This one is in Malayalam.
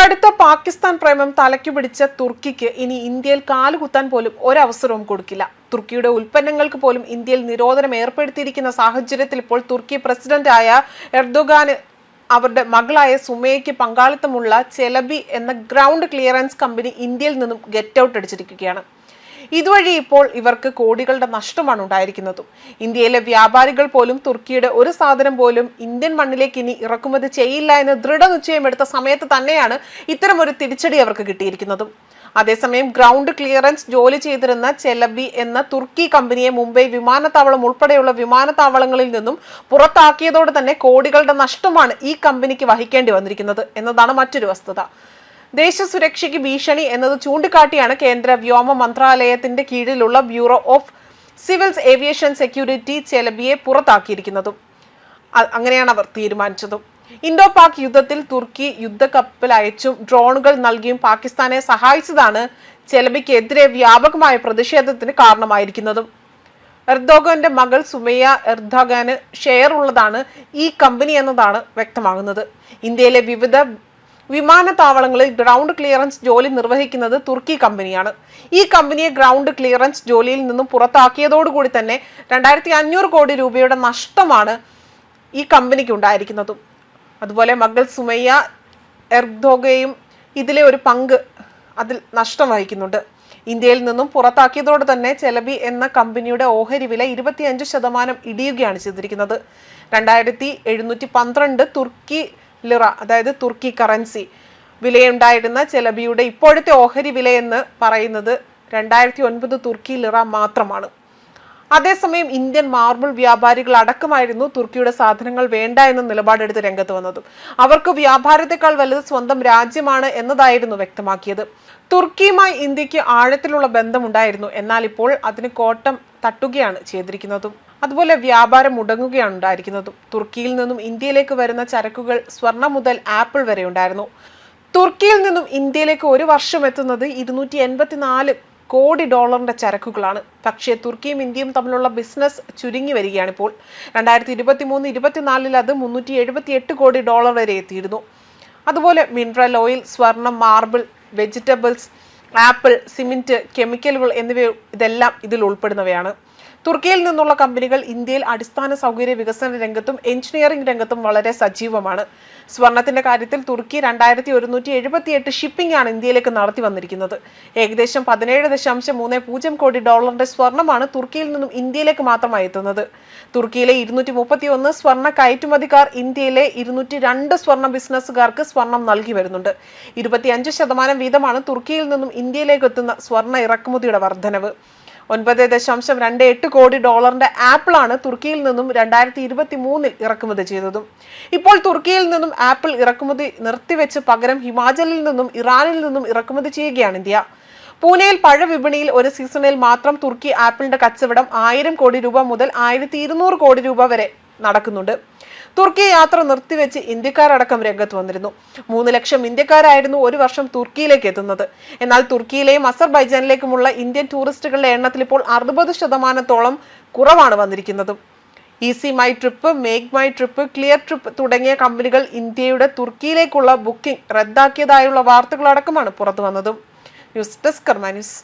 കടുത്ത പാകിസ്ഥാൻ പ്രേമം തലയ്ക്കു പിടിച്ച തുർക്കിക്ക് ഇനി ഇന്ത്യയിൽ കാലുകുത്താൻ പോലും ഒരവസരവും കൊടുക്കില്ല. തുർക്കിയുടെ ഉൽപ്പന്നങ്ങൾക്ക് പോലും ഇന്ത്യയിൽ നിരോധനം ഏർപ്പെടുത്തിയിരിക്കുന്ന സാഹചര്യത്തിൽ ഇപ്പോൾ തുർക്കി പ്രസിഡന്റായ എർദോഗാന് അവരുടെ മകളായ സുമയ്ക്ക് പങ്കാളിത്തമുള്ള ചെലബി എന്ന ഗ്രൗണ്ട് ക്ലിയറൻസ് കമ്പനി ഇന്ത്യയിൽ നിന്നും ഗെറ്റ് ഔട്ട് അടിച്ചിരിക്കുകയാണ്. ഇതുവഴി ഇപ്പോൾ ഇവർക്ക് കോടികളുടെ നഷ്ടമാണ് ഉണ്ടായിരിക്കുന്നതും. ഇന്ത്യയിലെ വ്യാപാരികൾ പോലും തുർക്കിയുടെ ഒരു സാധനം പോലും ഇന്ത്യൻ മണ്ണിലേക്ക് ഇനി ഇറക്കുമതി ചെയ്യില്ല എന്ന് ദൃഢനിശ്ചയം എടുത്ത സമയത്ത് തന്നെയാണ് ഇത്തരമൊരു തിരിച്ചടി അവർക്ക് കിട്ടിയിരിക്കുന്നതും. അതേസമയം ഗ്രൗണ്ട് ക്ലിയറൻസ് ജോലി ചെയ്തിരുന്ന ചെലബി എന്ന തുർക്കി കമ്പനിയെ മുംബൈ വിമാനത്താവളം ഉൾപ്പെടെയുള്ള വിമാനത്താവളങ്ങളിൽ നിന്നും പുറത്താക്കിയതോടെ തന്നെ കോടികളുടെ നഷ്ടമാണ് ഈ കമ്പനിക്ക് വഹിക്കേണ്ടി വന്നിരിക്കുന്നത് എന്നതാണ് മറ്റൊരു വസ്തുത. ദേശസുരക്ഷയ്ക്ക് ഭീഷണി എന്നത് ചൂണ്ടിക്കാട്ടിയാണ് കേന്ദ്ര വ്യോമ മന്ത്രാലയത്തിന്റെ കീഴിലുള്ള bureau of civils aviation security ചെലബിയെ പുറത്താക്കിയിരിക്കുന്നതും. അങ്ങനെയാണ് അവർ തീരുമാനിച്ചതും. ഇൻഡോ പാക് യുദ്ധത്തിൽ തുർക്കി യുദ്ധക്കപ്പൽ അയച്ചും ഡ്രോണുകൾ നൽകിയും പാകിസ്ഥാനെ സഹായിച്ചതാണ് ചെലബിക്കെതിരെ വ്യാപകമായ പ്രതിഷേധത്തിന് കാരണമായിരിക്കുന്നതും. എർദോഗന്റെ മകൾ സുമയ്യ എർദോഗാന് ഷെയർ ഉള്ളതാണ് ഈ കമ്പനി എന്നതാണ് വ്യക്തമാകുന്നത്. ഇന്ത്യയിലെ വിവിധ വിമാനത്താവളങ്ങളിൽ ഗ്രൗണ്ട് ക്ലിയറൻസ് ജോലി നിർവഹിക്കുന്നത് തുർക്കി കമ്പനിയാണ്. ഈ കമ്പനിയെ ഗ്രൗണ്ട് ക്ലിയറൻസ് ജോലിയിൽ നിന്നും പുറത്താക്കിയതോടുകൂടി തന്നെ രണ്ടായിരത്തി അഞ്ഞൂറ് കോടി രൂപയുടെ നഷ്ടമാണ് ഈ കമ്പനിക്ക് ഉണ്ടായിരിക്കുന്നതും. അതുപോലെ മകൾ സുമയ്യ എർദോഗയും ഇതിലെ ഒരു പങ്ക് അതിൽ നഷ്ടം വഹിക്കുന്നുണ്ട്. ഇന്ത്യയിൽ നിന്നും പുറത്താക്കിയതോടെ തന്നെ ചെലബി എന്ന കമ്പനിയുടെ ഓഹരി വില ഇരുപത്തിയഞ്ച് ശതമാനം ഇടിയുകയാണ് ചെയ്തിരിക്കുന്നത്. രണ്ടായിരത്തി എഴുന്നൂറ്റി പന്ത്രണ്ട് തുർക്കി ലിറ അതായത് തുർക്കി കറൻസി വിലയുണ്ടായിരുന്ന ചെലബിയുടെ ഇപ്പോഴത്തെ ഓഹരി വിലയെന്ന് പറയുന്നത് രണ്ടായിരത്തി ഒൻപത് തുർക്കി ലിറ മാത്രമാണ്. അതേസമയം ഇന്ത്യൻ മാർബിൾ വ്യാപാരികൾ അടക്കമായിരുന്നു തുർക്കിയുടെ സാധനങ്ങൾ വേണ്ട എന്ന നിലപാടെടുത്ത് രംഗത്ത് വന്നതും. അവർക്ക് വ്യാപാരത്തെക്കാൾ വലുത് സ്വന്തം രാജ്യമാണ് എന്നതായിരുന്നു വ്യക്തമാക്കിയത്. തുർക്കിയുമായി ഇന്ത്യയ്ക്ക് ആഴത്തിലുള്ള ബന്ധമുണ്ടായിരുന്നു. എന്നാൽ ഇപ്പോൾ അതിന് കോട്ടം തട്ടുകയാണ് ചെയ്തിരിക്കുന്നതും. അതുപോലെ വ്യാപാരം മുടങ്ങുകയാണ് ഉണ്ടായിരിക്കുന്നത് തുർക്കിയിൽ നിന്നും ഇന്ത്യയിലേക്ക് വരുന്ന ചരക്കുകൾ സ്വർണം മുതൽ ആപ്പിൾ വരെ ഉണ്ടായിരുന്നു. തുർക്കിയിൽ നിന്നും ഇന്ത്യയിലേക്ക് ഒരു വർഷം എത്തുന്നത് ഇരുന്നൂറ്റി എൺപത്തിനാല് കോടി ഡോളറിന്റെ ചരക്കുകളാണ്. പക്ഷേ തുർക്കിയും ഇന്ത്യയും തമ്മിലുള്ള ബിസിനസ് ചുരുങ്ങി വരികയാണ് ഇപ്പോൾ രണ്ടായിരത്തി ഇരുപത്തി മൂന്ന് ഇരുപത്തിനാലിൽ അത് മുന്നൂറ്റി എഴുപത്തി എട്ട് കോടി ഡോളർ വരെ എത്തിയിരുന്നു. അതുപോലെ മിനറൽ ഓയിൽ സ്വർണം മാർബിൾ വെജിറ്റബിൾസ് ആപ്പിൾ സിമെന്റ് കെമിക്കലുകൾ എന്നിവ ഇതെല്ലാം ഇതിൽ ഉൾപ്പെടുന്നവയാണ്. തുർക്കിയിൽ നിന്നുള്ള കമ്പനികൾ ഇന്ത്യയിൽ അടിസ്ഥാന സൗകര്യ വികസന രംഗത്തും എഞ്ചിനീയറിംഗ് രംഗത്തും വളരെ സജീവമാണ്. സ്വർണത്തിന്റെ കാര്യത്തിൽ തുർക്കി രണ്ടായിരത്തി ഒരുന്നൂറ്റി എഴുപത്തിയെട്ട് ഷിപ്പിംഗ് ആണ് ഇന്ത്യയിലേക്ക് നടത്തി വന്നിരിക്കുന്നത്. ഏകദേശം പതിനേഴ് ദശാംശം മൂന്ന് പൂജ്യം കോടി ഡോളറിന്റെ സ്വർണമാണ് തുർക്കിയിൽ നിന്നും ഇന്ത്യയിലേക്ക് മാത്രമായി എത്തുന്നത്. തുർക്കിയിലെ ഇരുന്നൂറ്റി മുപ്പത്തി ഒന്ന് സ്വർണ കയറ്റുമതിക്കാർ ഇന്ത്യയിലെ ഇരുന്നൂറ്റി രണ്ട് സ്വർണ ബിസിനസ്സുകാർക്ക് സ്വർണം നൽകി വരുന്നുണ്ട്. ഇരുപത്തിയഞ്ച് ശതമാനം വീതമാണ് തുർക്കിയിൽ നിന്നും ഇന്ത്യയിലേക്ക് എത്തുന്ന സ്വർണ ഇറക്കുമതിയുടെ വർധനവ്. ഒൻപത് ദശാംശം രണ്ട് എട്ട് കോടി ഡോളറിന്റെ ആപ്പിളാണ് തുർക്കിയിൽ നിന്നും രണ്ടായിരത്തി ഇരുപത്തി മൂന്നിൽ ഇറക്കുമതി ചെയ്തതും. ഇപ്പോൾ തുർക്കിയിൽ നിന്നും ആപ്പിൾ ഇറക്കുമതി നിർത്തിവെച്ച് പകരം ഹിമാചലിൽ നിന്നും ഇറാനിൽ നിന്നും ഇറക്കുമതി ചെയ്യുകയാണ് ഇന്ത്യ. പൂനെയിൽ പഴവിപണിയിൽ ഒരു സീസണിൽ മാത്രം തുർക്കി ആപ്പിളിന്റെ കച്ചവടം ആയിരം കോടി രൂപ മുതൽ ആയിരത്തി കോടി രൂപ വരെ നടക്കുന്നുണ്ട്. തുർക്കി യാത്ര നിർത്തിവെച്ച് ഇന്ത്യക്കാരടക്കം രംഗത്ത് വന്നിരുന്നു. മൂന്ന് ലക്ഷം ഇന്ത്യക്കാരായിരുന്നു ഒരു വർഷം തുർക്കിയിലേക്ക് എത്തുന്നത്. എന്നാൽ തുർക്കിയിലെയും അസർബൈജാനിലേക്കുമുള്ള ഇന്ത്യൻ ടൂറിസ്റ്റുകളുടെ എണ്ണത്തിൽ ഇപ്പോൾ അറുപത് ശതമാനത്തോളം കുറവാണ് വന്നിരിക്കുന്നത്. Ease my trip make my trip clear trip തുടങ്ങിയ കമ്പനികൾ ഇന്ത്യയുടെ തുർക്കിയിലേക്കുള്ള ബുക്കിംഗ് റദ്ദാക്കിയതായുള്ള വാർത്തകളടക്കമാണ് പുറത്തു വന്നതും ന്യൂസ് ഡെസ്ക് ന്യൂസ്.